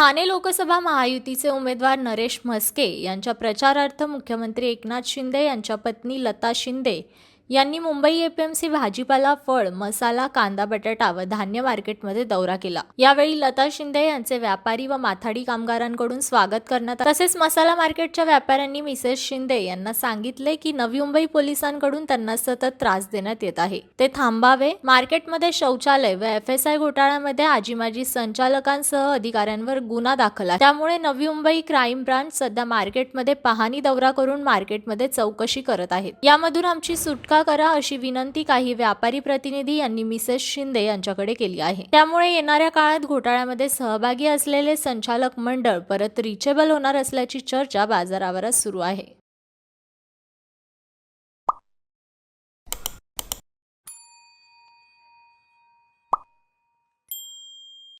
ठाणे लोकसभा महायुतीचे उमेदवार नरेश म्हस्के यांच्या प्रचारार्थ मुख्यमंत्री एकनाथ शिंदे यांच्या पत्नी लता शिंदे यांनी मुंबई एपीएमसी भाजीपाला फळ मसाला कांदा बटाटा व धान्य मार्केटमध्ये दौरा केला. यावेळी लता शिंदे यांचे व्यापारी व माथाडी कामगारांकडून स्वागत करण्यात तसेच मसाला मार्केटच्या व्यापाऱ्यांनी मिसेस शिंदे यांना सांगितले की नवी मुंबई पोलिसांकडून त्यांना सतत त्रास देण्यात येत आहे. ते थांबावे. मार्केटमध्ये शौचालय व एफ एस आय घोटाळ्यामध्ये आजीमाजी संचालकांसह अधिकाऱ्यांवर गुन्हा दाखल आहे. त्यामुळे नवी मुंबई क्राईम ब्रांच सध्या मार्केटमध्ये पाहणी दौरा करून मार्केटमध्ये चौकशी करत आहेत यामधून आमची सुटका करा अशी विनंती काही व्यापारी प्रतिनिधी यांनी मिसेस शिंदे यांच्याकडे केली आहे. त्यामुळे येणाऱ्या काळात घोटाळ्यामध्ये सहभागी असलेले संचालक मंडळ परत रिचेबल होणार असल्याची चर्चा बाजारावरच सुरू आहे.